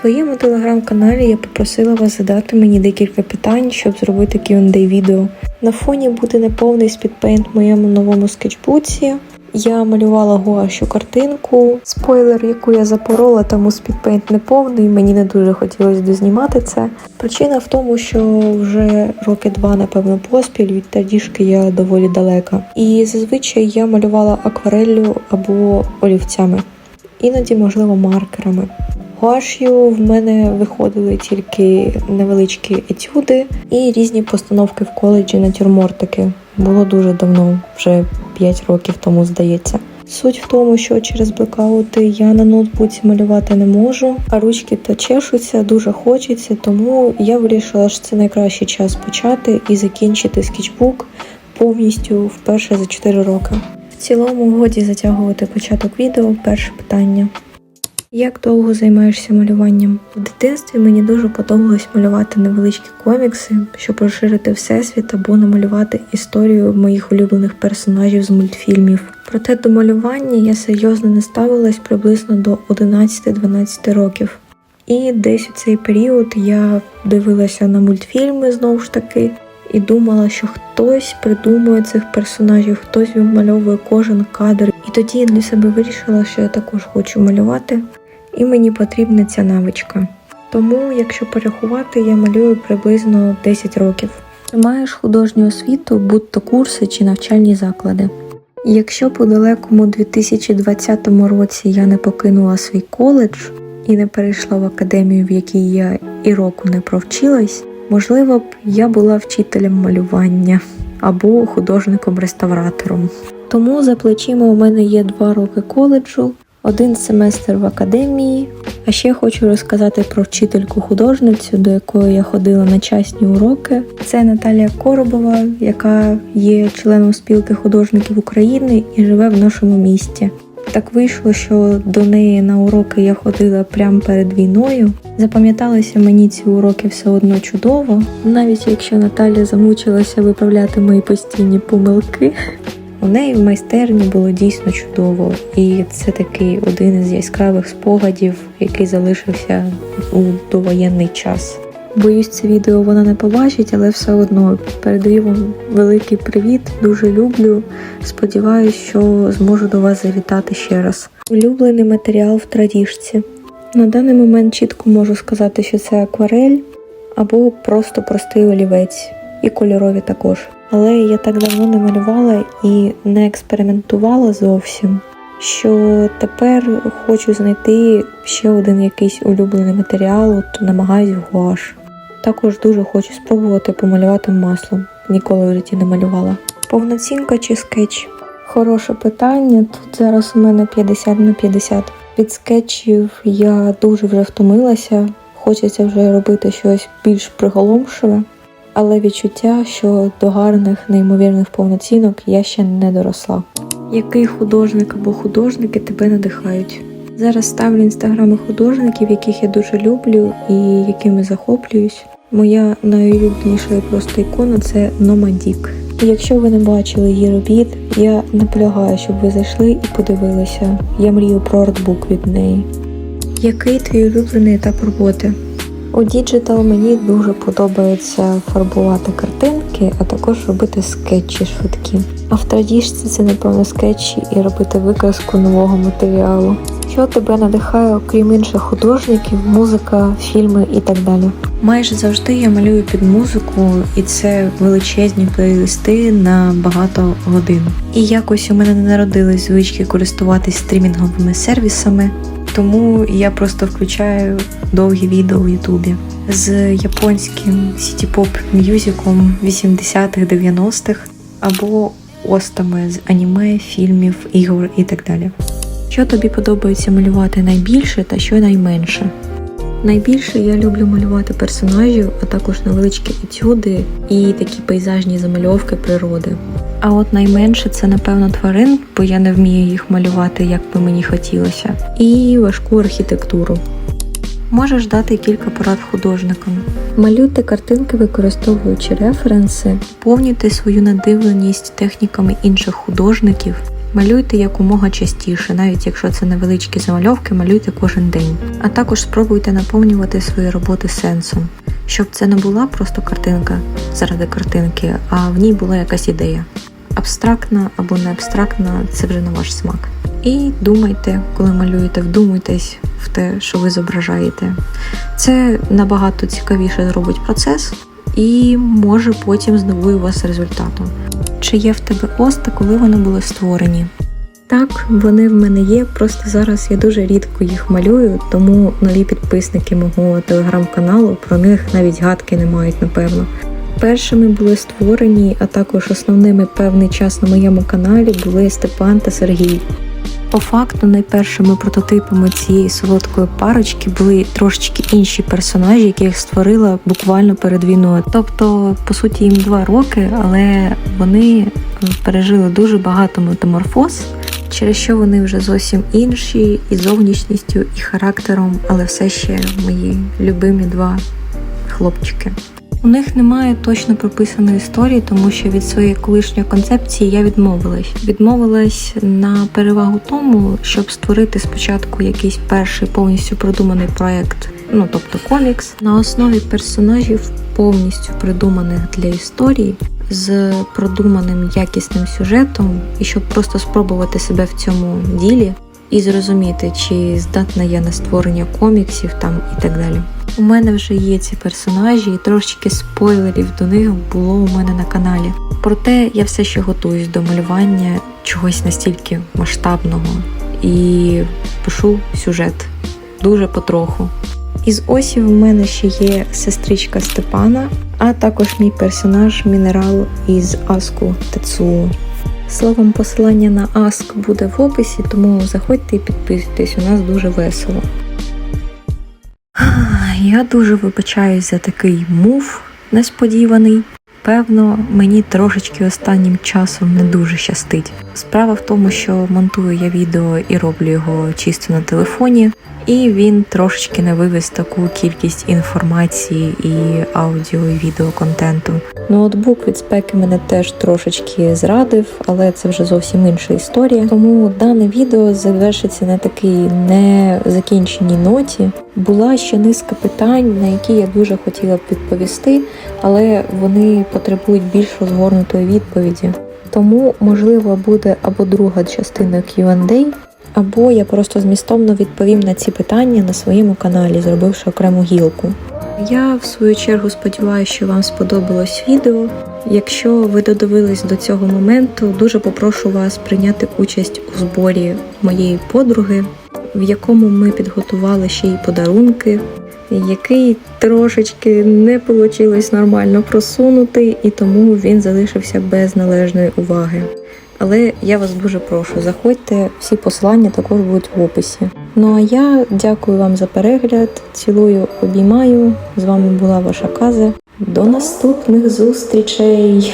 В твоєму телеграм-каналі я попросила вас задати мені декілька питань, щоб зробити Q&A відео. На фоні буде неповний спідпейнт в моєму новому скетчбуці. Я малювала гуашу картинку. Спойлер, яку я запорола, тому спідпейнт не повний. Мені не дуже хотілося дознімати це. Причина в тому, що вже роки два, напевно, поспіль від традіжки я доволі далека. І зазвичай я малювала аквареллю або олівцями, іноді, можливо, маркерами. Гуаш'ю в мене виходили тільки невеличкі етюди і різні постановки в коледжі натюрмортики. Було дуже давно, вже 5 років тому, здається. Суть в тому, що через блекаути я на ноутбуці малювати не можу, а ручки то чешуться, дуже хочеться, тому я вирішила, що це найкращий час почати і закінчити скетчбук повністю вперше за 4 роки. В цілому годі затягувати початок відео. Перше питання. Як довго займаєшся малюванням? В дитинстві мені дуже подобалось малювати невеличкі комікси, щоб розширити всесвіт або намалювати історію моїх улюблених персонажів з мультфільмів. Проте до малювання я серйозно не ставилась приблизно до 11-12 років. І десь у цей період я дивилася на мультфільми знову ж таки і думала, що хтось придумує цих персонажів, хтось вимальовує кожен кадр. І тоді я для себе вирішила, що я також хочу малювати, і мені потрібна ця навичка. Тому, якщо порахувати, я малюю приблизно 10 років. Ти маєш художню освіту, будь-то курси чи навчальні заклади. Якщо у далекому 2020 році я не покинула свій коледж і не перейшла в академію, в якій я і року не провчилась, можливо б я була вчителем малювання або художником-реставратором. Тому за плечима у мене є два роки коледжу, один семестр в академії. А ще хочу розказати про вчительку художницю, до якої я ходила на частні уроки. Це Наталія Коробова, яка є членом спілки художників України і живе в нашому місті. Так вийшло, що до неї на уроки я ходила прямо перед війною. Запам'яталися мені ці уроки все одно чудово, навіть якщо Наталя замучилася виправляти мої постійні помилки. У неї в майстерні було дійсно чудово, і це такий один із яскравих спогадів, який залишився у довоєнний час. Боюсь, це відео вона не побачить, але все одно передаю вам великий привіт. Дуже люблю. Сподіваюсь, що зможу до вас завітати ще раз. Улюблений матеріал в традіжці. На даний момент чітко можу сказати, що це акварель або просто простий олівець, і кольорові також. Але я так давно не малювала і не експериментувала зовсім. Що тепер хочу знайти ще один якийсь улюблений матеріал, от намагаюсь гуаш. Також дуже хочу спробувати помалювати маслом. Ніколи в житті не малювала. Повноцінка чи скетч? Хороше питання. Тут зараз у мене 50 на 50. Від скетчів я дуже вже втомилася. Хочеться вже робити щось більш приголомшиве, але відчуття, що до гарних, неймовірних повноцінок я ще не доросла. Який художник або художники тебе надихають? Зараз ставлю інстаграми художників, яких я дуже люблю і якими захоплююсь. Моя найулюбленіша і просто ікона це Номадік. І якщо ви не бачили її робіт, я наполягаю, щоб ви зайшли і подивилися. Я мрію про артбук від неї. Який твій улюблений етап роботи? У діджитал мені дуже подобається фарбувати картинки, а також робити скетчі швидкі. А в традіжці це, напевно, скетчі і робити викраску нового матеріалу. Що тебе надихає, окрім інших художників, музика, фільми і так далі? Майже завжди я малюю під музику, і це величезні плейлисти на багато годин. І якось у мене не народились звички користуватись стрімінговими сервісами, тому я просто включаю довгі відео в Ютубі з японським сіті-поп мюзиком 80-х 90-х або остами з аніме, фільмів, ігор і так далі. Що тобі подобається малювати найбільше та що найменше? Найбільше я люблю малювати персонажів, а також невеличкі етюди і такі пейзажні замальовки природи. А от найменше це, напевно, тварин, бо я не вмію їх малювати, як би мені хотілося, і важку архітектуру. Можеш дати кілька порад художникам. Малюйте картинки, використовуючи референси, повнюйте свою надивленість техніками інших художників Малюйте якомога частіше, навіть якщо це невеличкі замальовки, малюйте кожен день. А також спробуйте наповнювати свої роботи сенсом, щоб це не була просто картинка заради картинки, а в ній була якась ідея. Абстрактна або не абстрактна це вже на ваш смак. І думайте, коли малюєте, вдумуйтесь в те, що ви зображаєте. Це набагато цікавіше зробить процес і може потім здивує вас результатом. Чи є в тебе оста, коли вони були створені? Так, вони в мене є, просто зараз я дуже рідко їх малюю, тому нові підписники мого телеграм-каналу про них навіть гадки не мають, напевно. Першими були створені, а також основними певний час на моєму каналі були Степан та Сергій. По факту, найпершими прототипами цієї солодкої парочки були трошечки інші персонажі, яких створила буквально перед війною. Тобто, по суті, їм два роки, але вони пережили дуже багато метаморфоз, через що вони вже зовсім інші і зовнішністю, і характером, але все ще мої любимі два хлопчики. У них немає точно прописаної історії, тому що від своєї колишньої концепції я відмовилась. Відмовилась на перевагу тому, щоб створити спочатку якийсь перший повністю продуманий проект, ну тобто комікс, на основі персонажів повністю придуманих для історії. З продуманим якісним сюжетом, і щоб просто спробувати себе в цьому ділі і зрозуміти, чи здатна я на створення коміксів там і так далі. У мене вже є ці персонажі, і трошечки спойлерів до них було у мене на каналі. Проте я все ще готуюсь до малювання чогось настільки масштабного і пишу сюжет дуже потроху. Із осів у мене ще є сестричка Степана, а також мій персонаж мінерал із Аску Тецуо. Словом, посилання на Аск буде в описі, тому заходьте і підписуйтесь, у нас дуже весело. Я дуже вибачаюсь за такий мув несподіваний. Певно, мені трошечки останнім часом не дуже щастить. Справа в тому, що монтую я відео і роблю його чисто на телефоні, і він трошечки не вивез таку кількість інформації і аудіо і відео контенту. Ноутбук від спеки мене теж трошечки зрадив, але це вже зовсім інша історія. Тому дане відео завершиться на такій незакінченій ноті. Була ще низка питань, на які я дуже хотіла б відповісти, але вони потребують більш розгорнутої відповіді. Тому, можливо, буде або друга частина Q&A, або я просто змістовно відповім на ці питання на своєму каналі, зробивши окрему гілку. Я в свою чергу сподіваюся, що вам сподобалось відео. Якщо ви додивились до цього моменту, дуже попрошу вас прийняти участь у зборі моєї подруги, в якому ми підготували ще й подарунки, який трошечки не вийшло нормально просунути, і тому він залишився без належної уваги. Але я вас дуже прошу, заходьте, всі посилання також будуть в описі. Ну а я дякую вам за перегляд, цілую, обіймаю. З вами була ваша Каза. До наступних зустрічей!